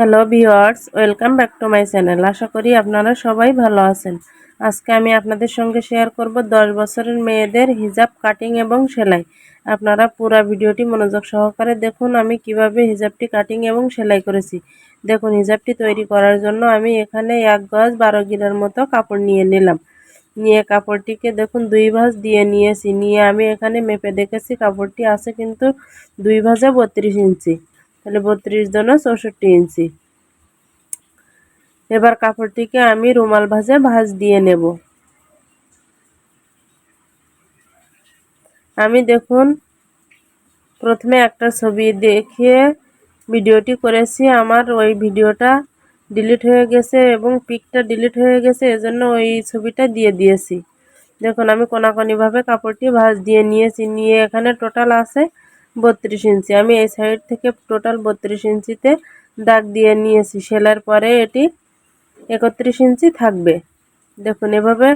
Hello viewers welcome back to my channel আশা করি আপনারা সবাই ভালো আছেন। আজকে আমি আপনাদের সঙ্গে শেয়ার করব 10 বছরের মেয়েদের হিজাব কাটিং এবং সেলাই। আপনারা পুরো ভিডিওটি মনোযোগ সহকারে দেখুন, আমি কীভাবে হিজাবটি কাটিং এবং সেলাই করেছি। দেখুন, হিজাবটি তৈরি করার জন্য আমি এখানে এক গজ বারো গিরার মতো কাপড় নিয়ে নিলাম। নিয়ে কাপড়টিকে দেখুন, দুই ভাঁজ দিয়ে নিয়েছি। নিয়ে আমি এখানে মেপে দেখেছি কাপড়টি আছে কিন্তু দুই ভাঁজে বত্রিশ ইঞ্চি। তাহলে বত্রিশ জন্য চৌষট্টি ইঞ্চি। এবার কাপড়টিকে আমি রুমাল ভাজে ভাজ দিয়ে নেব। আমি দেখুন, প্রথমে একটা ছবি দেখিয়ে ভিডিওটি করেছি। আমার ওই ভিডিওটা ডিলিট হয়ে গেছে এবং পিকটা ডিলিট হয়ে গেছে, এজন্য ওই ছবিটা দিয়ে দিয়েছি। দেখুন, আমি কোনাকনিভাবে কাপড়টি ভাজ দিয়ে নিয়েছি। নিয়ে এখানে টোটাল আছে বত্রিশ ইঞ্চি। আমি এই সাইড থেকে টোটাল বত্রিশ ইঞ্চিতে দাগ দিয়ে নিয়েছি। সেলার পরে এটি একত্রিশ ইঞ্চি থাকবে। দেখুন, এভাবে,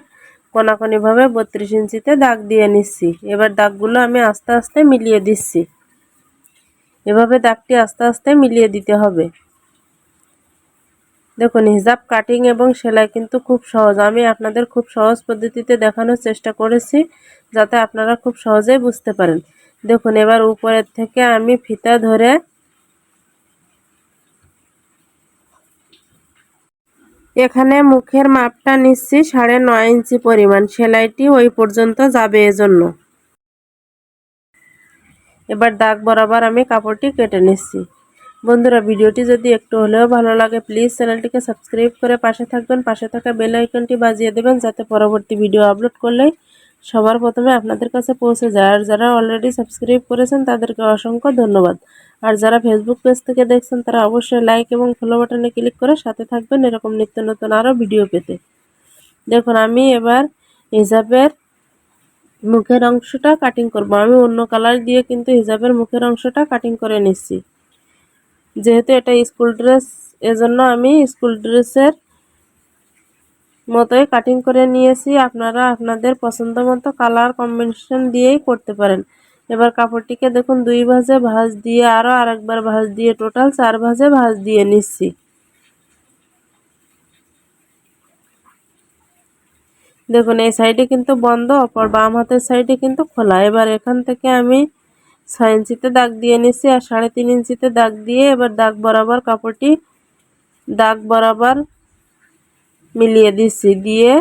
কোনাকনিভাবে বত্রিশ ইঞ্চিতে দাগ দিয়ে নিচ্ছি। এবার দাগগুলো আমি আস্তে আস্তে মিলিয়ে দিচ্ছি। এভাবে দাগটি আস্তে আস্তে মিলিয়ে দিতে হবে। দেখুন, হিজাব কাটিং এবং সেলাই কিন্তু খুব সহজ। আমি আপনাদের খুব সহজ পদ্ধতিতে দেখানোর চেষ্টা করেছি যাতে আপনারা খুব সহজেই বুঝতে পারেন। দেখুন, এবার উপরের থেকে আমি ফিতা ধরে এখানে মুখের মাপটা নিচ্ছি সাড়ে নয় ইঞ্চি পরিমাণ। সেলাইটি ওই পর্যন্ত যাবে এজন্য। এবার দাগ বরাবর আমি কাপড়টি কেটে নিচ্ছি। বন্ধুরা, ভিডিওটি যদি একটু হলেও ভালো লাগে প্লিজ চ্যানেলটিকে সাবস্ক্রাইব করে পাশে থাকবেন। পাশে থাকা বেল আইকনটি বাজিয়ে দেবেন, যাতে পরবর্তী ভিডিও আপলোড করলেই সবার প্রথমে আপনাদের কাছে পৌঁছে যায়। আর যারা অলরেডি সাবস্ক্রাইব করেছেন, তাদেরকে অসংখ্য ধন্যবাদ। আর যারা ফেসবুক পেজ থেকে দেখছেন, তারা অবশ্যই লাইক এবং ফলো বাটনে ক্লিক করে সাথে থাকবেন এরকম নিত্য নতুন আরও ভিডিও পেতে। দেখুন, আমি এবার হিজাবের মুখের অংশটা কাটিং করব। আমি অন্য কালার দিয়ে কিন্তু হিজাবের মুখের অংশটা কাটিং করে নিচ্ছি। যেহেতু এটা স্কুল ড্রেস এজন্য আমি স্কুল ড্রেসের মতোই কাটিং করে নিয়েছি। আপনারা আপনাদের পছন্দ মতো কালার কম্বিনেশন দিয়েই করতে পারেন। এবার কাপড়টিকে দেখুন, দুই ভাজে ভাজ দিয়ে আরও আরেকবার ভাজ দিয়ে টোটাল চার ভাজে ভাজ দিয়ে নিচ্ছি। দেখুন, এই সাইডে কিন্তু বন্ধ, অপর বাম হাতের সাইডে কিন্তু খোলা। এবার এখান থেকে আমি ছয় ইঞ্চিতে দাগ দিয়ে নিচ্ছি আর সাড়ে তিন ইঞ্চিতে দাগ দিয়ে এবার দাগ বরাবর কাপড়টি দাগ বরাবর মিলিয়ে দিচ্ছি দিয়ে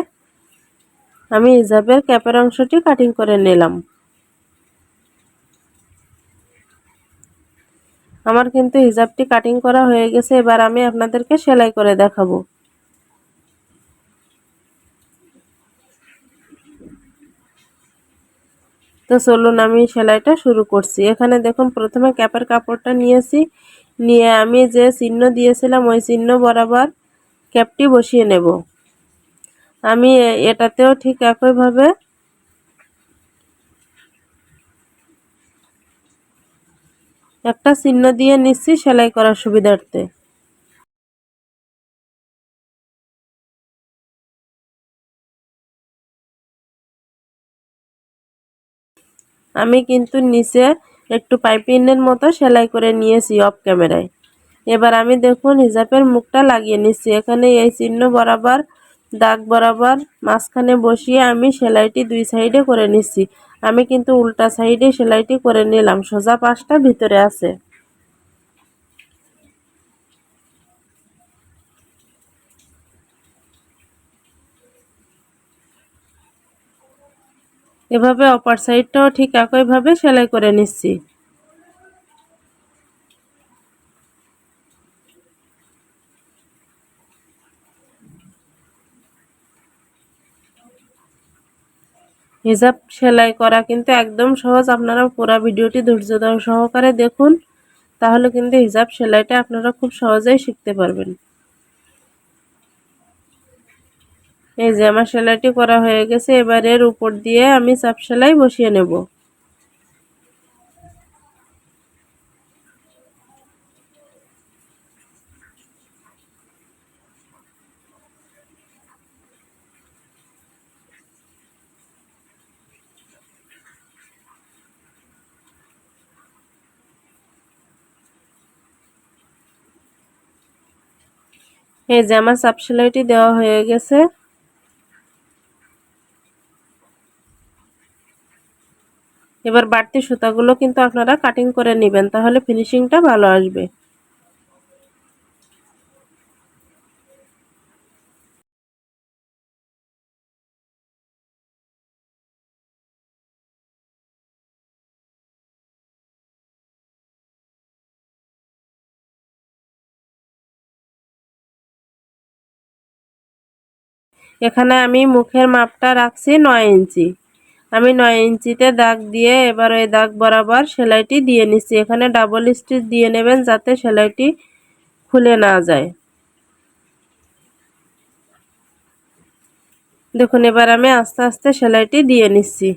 আমি হিজাবের ক্যাপের অংশটি কাটিং করে নিলাম। আমার কিন্তু হিজাবটি কাটিং করা হয়ে গেছে, এবার আমি আপনাদেরকে সেলাই করে দেখাবো। তো চলুন আমি সেলাইটা শুরু করছি। এখানে দেখুন, প্রথমে ক্যাপের কাপড়টা নিয়েছি, নিয়ে আমি যে চিহ্ন দিয়েছিলাম, ওই চিহ্ন বরাবর ক্যাপটি বসিয়ে নেব। আমি এটাতেও ঠিক একইভাবে একটা চিহ্ন দিয়ে নিচ্ছি সেলাই করার সুবিধার্থে। আমি কিন্তু নিচে একটু পাইপিনের মতো সেলাই করে নিয়েছি অফ ক্যামেরায়। এবার আমি দেখুন হিজাবের মুখটা লাগিয়ে নিচ্ছি। এখানে এই চিহ্ন বরাবর, দাগ বরাবর মাঝখানে বসিয়ে আমি সেলাইটি দুই সাইডে করে নিচ্ছি। আমি কিন্তু উল্টা সাইডে সেলাইটি করে নিলাম, সোজা পাশটা ভিতরে আছে। এভাবে অপার সাইডটাও ঠিক একইভাবে সেলাই করে নিচ্ছি। হিজাব সেলাই করা কিন্তু একদম সহজ। আপনারা পুরো ভিডিওটি ধৈর্য সহকারে দেখুন, তাহলে কিন্তু হিজাব সেলাইটা আপনারা খুব সহজেই শিখতে পারবেন। এই যে আমার সেলাইটি করা হয়ে গেছে, এবারের উপর দিয়ে আমি চাপ সেলাই বসিয়ে নেব। এই যে আমার চাপ সেলাইটি দেওয়া হয়ে গেছে। এবার বাড়তি সুতাগুলো কিন্তু আপনারা কাটিং করে নেবেন, তাহলে ফিনিশিংটা ভালো আসবে। এখানে আমি মুখের মাপটা রাখছি নয় ইঞ্চি। আমি নয় ইঞ্চিতে দাগ দিয়ে এবার ওই দাগ বরাবর সেলাইটি দিয়ে নিচ্ছি। এখানে ডাবল স্টিচ দিয়ে নেবেন যাতে সেলাইটি খুলে না যায়। দেখুন, এবার আমি আস্তে আস্তে সেলাইটি দিয়ে নিচ্ছি।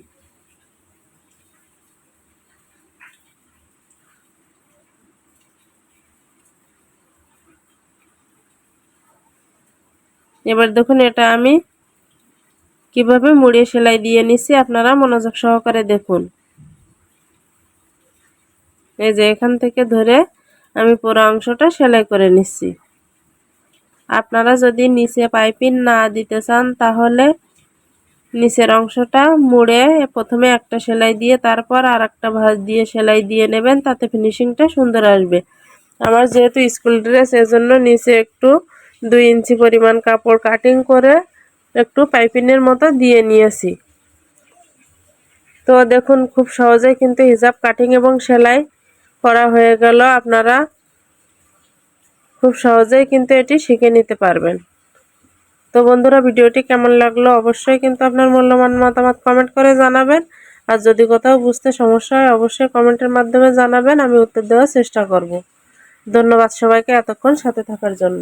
এবার দেখুন এটা আমি কীভাবে মুড়িয়ে সেলাই দিয়ে নিচ্ছি আপনারা মনোযোগ সহকারে দেখুন। এই যে এখান থেকে ধরে আমি পুরো অংশটা সেলাই করে নিচ্ছি আপনারা যদি নিচে পাইপিং না দিতে চান, তাহলে নিচের অংশটা মুড়ে প্রথমে একটা সেলাই দিয়ে, তারপর আর একটা ভাঁজ দিয়ে সেলাই দিয়ে নেবেন, তাতে ফিনিশিংটা সুন্দর আসবে। আমার যেহেতু স্কুল ড্রেস, এজন্য নিচে একটু দুই ইঞ্চি পরিমাণ কাপড় কাটিং করে একটু পাইপিনের মতো দিয়ে নিয়েছি। তো দেখুন, খুব সহজেই কিন্তু হিজাব কাটিং এবং সেলাই করা হয়ে গেল। আপনারা খুব সহজেই কিন্তু এটি শিখে নিতে পারবেন। তো বন্ধুরা, ভিডিওটি কেমন লাগল অবশ্যই কিন্তু আপনার মূল্যবান মতামত কমেন্ট করে জানাবেন। আর যদি কোথাও বুঝতে সমস্যা হয়, অবশ্যই কমেন্টের মাধ্যমে জানাবেন। আমি উত্তর দেওয়ার চেষ্টা করব। ধন্যবাদ সবাইকে এতক্ষণ সাথে থাকার জন্য।